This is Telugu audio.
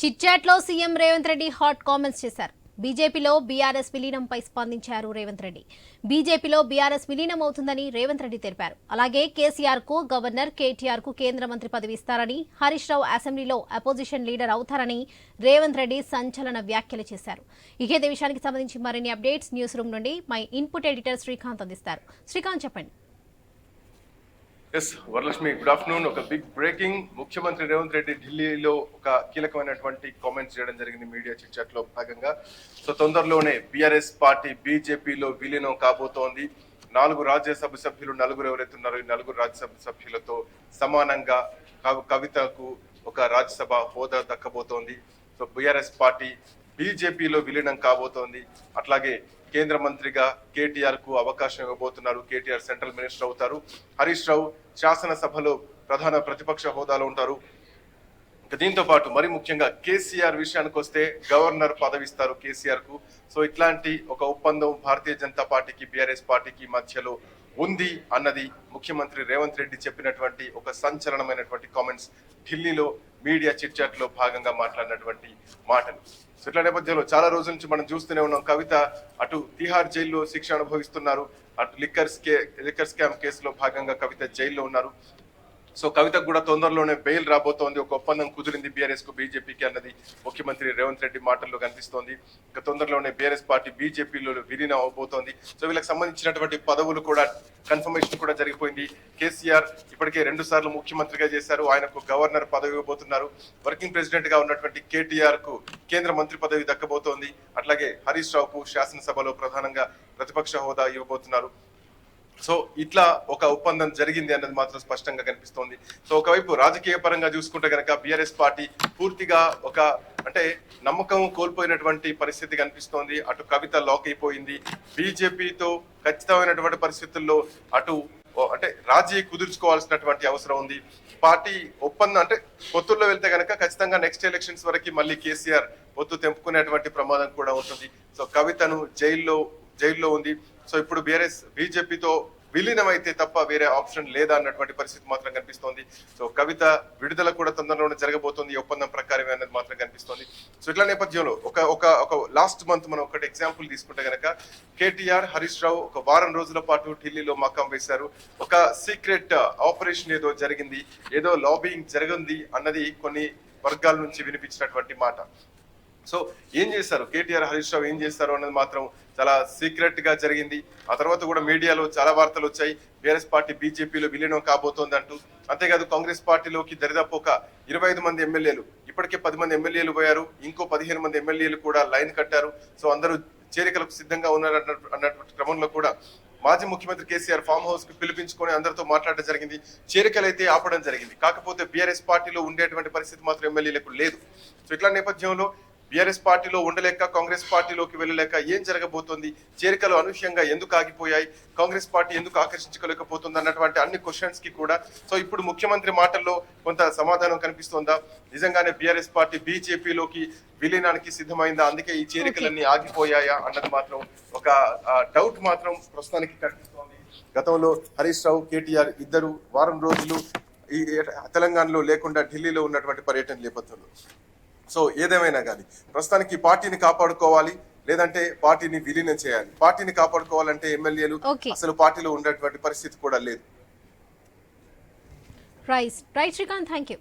చిట్చాట్లో CM Revanth Reddy hot comments చేశారు. బీజేపీలో బీఆర్ఎస్ విలీనంపై స్పందించారు రేవంత్ రెడ్డి. బీజేపీలో బీఆర్ఎస్ విలీనం అవుతుందని రేవంత్ రెడ్డి తెలిపారు. అలాగే కేసీఆర్కు గవర్నర్ కేటీఆర్కు కేంద్ర మంత్రి పదవి ఇస్తారని హరీష్ రావు అసెంబ్లీలో అపోజిషన్ లీడర్ అవుతారని రేవంత్ రెడ్డి సంచలన వ్యాఖ్యలు చేశారు. ఇక ఇదే విషయానికి సంబంధించి మరిన్ని అప్డేట్స్ న్యూస్ రూమ్ నుండి మై ఇన్పుట్ ఎడిటర్ శ్రీకాంత్ అందిస్తారు. శ్రీకాంత్ చెప్పండి. ఎస్ వరలక్ష్మి గుడ్ ఆఫ్టర్నూన్ ఒక బిగ్ బ్రేకింగ్ ముఖ్యమంత్రి రేవంత్ రెడ్డి ఢిల్లీలో ఒక కీలకమైనటువంటి కామెంట్స్ చేయడం జరిగింది మీడియా చిట్లో భాగంగా. సో తొందరలోనే బీఆర్ఎస్ పార్టీ బీజేపీలో విలీనం కాబోతోంది. నాలుగు రాజ్యసభ సభ్యులు నలుగురు ఎవరైతే ఉన్నారో ఈ నలుగురు రాజ్యసభ సభ్యులతో సమానంగా కవితకు ఒక రాజ్యసభ హోదా దక్కబోతోంది. సో బీఆర్ఎస్ పార్టీ బీజేపీలో విలీనం కాబోతోంది. అట్లాగే కేంద్ర మంత్రిగా కేటీఆర్కు అవకాశం ఇవ్వబోతున్నారు. కేటీఆర్ సెంట్రల్ మినిస్టర్ అవుతారు. హరీష్ రావు శాసనసభలో ప్రధాన ప్రతిపక్ష హోదాలో ఉంటారు. దీంతో పాటు మరి ముఖ్యంగా కేసీఆర్ విషయానికి వస్తే గవర్నర్ పదవి ఇస్తారు కేసీఆర్కు సో ఇట్లాంటి ఒక ఒప్పందం భారతీయ జనతా పార్టీకి బీఆర్ఎస్ పార్టీకి మధ్యలో ఉంది అన్నది ముఖ్యమంత్రి రేవంత్ రెడ్డి చెప్పినటువంటి ఒక సంచలనమైనటువంటి కామెంట్స్ ఢిల్లీలో మీడియా చిట్చాట్లో భాగంగా మాట్లాడినటువంటి మాటలు. సో ఇట్లా నేపథ్యంలో చాలా రోజుల నుంచి మనం చూస్తూనే ఉన్నాం. కవిత అటు తిహార్ జైల్లో శిక్ష అనుభవిస్తున్నారు. అటు లిక్కర్ స్కే లిక్కర్ స్కామ్ కేసులో భాగంగా కవిత జైల్లో ఉన్నారు. సో కవితకు కూడా తొందరలోనే బెయిల్ రాబోతోంది. ఒక ఒప్పందం కుదిరింది బీఆర్ఎస్కు బీజేపీకి అన్నది ముఖ్యమంత్రి రేవంత్ రెడ్డి మాటల్లో కనిపిస్తోంది. ఇక తొందరలోనే బీఆర్ఎస్ పార్టీ బీజేపీలో విలీనం అవబోతోంది. సో వీళ్ళకి సంబంధించినటువంటి పదవులు కూడా కన్ఫర్మేషన్ కూడా జరిగిపోయింది. కేసీఆర్ ఇప్పటికే రెండు సార్లు ముఖ్యమంత్రిగా చేశారు. ఆయనకు గవర్నర్ పదవి ఇవ్వబోతున్నారు. వర్కింగ్ ప్రెసిడెంట్గా ఉన్నటువంటి కేటీఆర్కు కేంద్ర మంత్రి పదవి దక్కబోతోంది. అట్లాగే హరీష్ రావుకు శాసనసభలో ప్రధానంగా ప్రతిపక్ష హోదా ఇవ్వబోతున్నారు. సో ఇట్లా ఒక ఒప్పందం జరిగింది అన్నది మాత్రం స్పష్టంగా కనిపిస్తోంది. సో ఒకవైపు రాజకీయ పరంగా చూసుకుంటే కనుక బీఆర్ఎస్ పార్టీ పూర్తిగా ఒక అంటే నమ్మకం కోల్పోయినటువంటి పరిస్థితి కనిపిస్తోంది. అటు కవిత లాక్ అయిపోయింది. బీజేపీతో ఖచ్చితమైనటువంటి పరిస్థితుల్లో అటు అంటే రాజీ కుదుర్చుకోవాల్సినటువంటి అవసరం ఉంది. పార్టీ ఒప్పందం అంటే పొత్తుల్లో వెళ్తే కనుక ఖచ్చితంగా నెక్స్ట్ ఎలక్షన్స్ వరకు మళ్ళీ కేసీఆర్ పొత్తు తెంపుకునేటువంటి ప్రమాదం కూడా ఉంటుంది. సో కవితను జైల్లో జైల్లో ఉంది. సో ఇప్పుడు బీఆర్ఎస్ బీజేపీతో విలీనమైతే తప్ప వేరే ఆప్షన్ లేదా అన్నటువంటి పరిస్థితి మాత్రం కనిపిస్తోంది. సో కవిత విడుదల కూడా తొందరలోనే జరగబోతోంది. ఒప్పందం ప్రకారమే అన్నది మాత్రం కనిపిస్తోంది. సో ఇట్లా నేపథ్యంలో ఒక ఒక ఒక లాస్ట్ మంత్ మనం ఒకటి ఎగ్జాంపుల్ తీసుకుంటే గనక కేటీఆర్ హరీష్ రావు ఒక వారం రోజుల పాటు ఢిల్లీలో మకాం వేశారు. ఒక సీక్రెట్ ఆపరేషన్ uh, ఏదో జరిగింది. ఏదో లాబింగ్ జరిగింది అన్నది కొన్ని వర్గాల నుంచి వినిపించినటువంటి మాట. సో ఏం చేశారు కేటీఆర్ హరీష్ రావు ఏం చేస్తారు అన్నది మాత్రం చాలా సీక్రెట్గా జరిగింది. ఆ తర్వాత కూడా మీడియాలో చాలా వార్తలు వచ్చాయి. బీఆర్ఎస్ పార్టీ బీజేపీలో విలీనం కాబోతోంది అంటూ అంతేకాదు కాంగ్రెస్ పార్టీలోకి దరిదాపు ఒక ఇరవై ఐదు మంది ఎమ్మెల్యేలు ఇప్పటికే పది మంది ఎమ్మెల్యేలు పోయారు. ఇంకో పదిహేను మంది ఎమ్మెల్యేలు కూడా లైన్ కట్టారు. సో అందరూ చేరికలకు సిద్ధంగా ఉన్నారు అన్నటువంటి క్రమంలో కూడా మాజీ ముఖ్యమంత్రి కేసీఆర్ ఫామ్ హౌస్కి పిలిపించుకొని అందరితో మాట్లాడడం జరిగింది. చేరికలైతే ఆపడం జరిగింది. కాకపోతే బీఆర్ఎస్ పార్టీలో ఉండేటువంటి పరిస్థితి మాత్రం ఎమ్మెల్యేలకు లేదు. సో ఇట్లా నేపథ్యంలో బీఆర్ఎస్ పార్టీలో ఉండలేక కాంగ్రెస్ పార్టీలోకి వెళ్ళలేక ఏం జరగబోతోంది? చేరికలు అనూహ్యంగా ఎందుకు ఆగిపోయాయి? కాంగ్రెస్ పార్టీ ఎందుకు ఆకర్షించుకోలేకపోతుంది? అన్నటువంటి అన్ని క్వశ్చన్స్కి కూడా. సో ఇప్పుడు ముఖ్యమంత్రి మాటల్లో కొంత సమాధానం కనిపిస్తోందా? నిజంగానే బీఆర్ఎస్ పార్టీ బీజేపీలోకి విలీనానికి సిద్ధమైందా? అందుకే ఈ చేరికలన్నీ ఆగిపోయాయా? అన్నది మాత్రం ఒక డౌట్ మాత్రం ప్రస్తుతానికి కనిపిస్తోంది. గతంలో హరీష్ రావు కేటీఆర్ ఇద్దరు వారం రోజులు ఈ తెలంగాణలో లేకుండా ఢిల్లీలో ఉన్నటువంటి పర్యటన నేపథ్యంలో. సో ఏదేమైనా కానీ ప్రస్తుతానికి పార్టీని కాపాడుకోవాలి లేదంటే పార్టీని విలీనం చేయాలి. పార్టీని కాపాడుకోవాలంటే ఎమ్మెల్యేలు. అసలు పార్టీలో ఉండేటువంటి పరిస్థితి కూడా లేదు. Right Srikanth thank you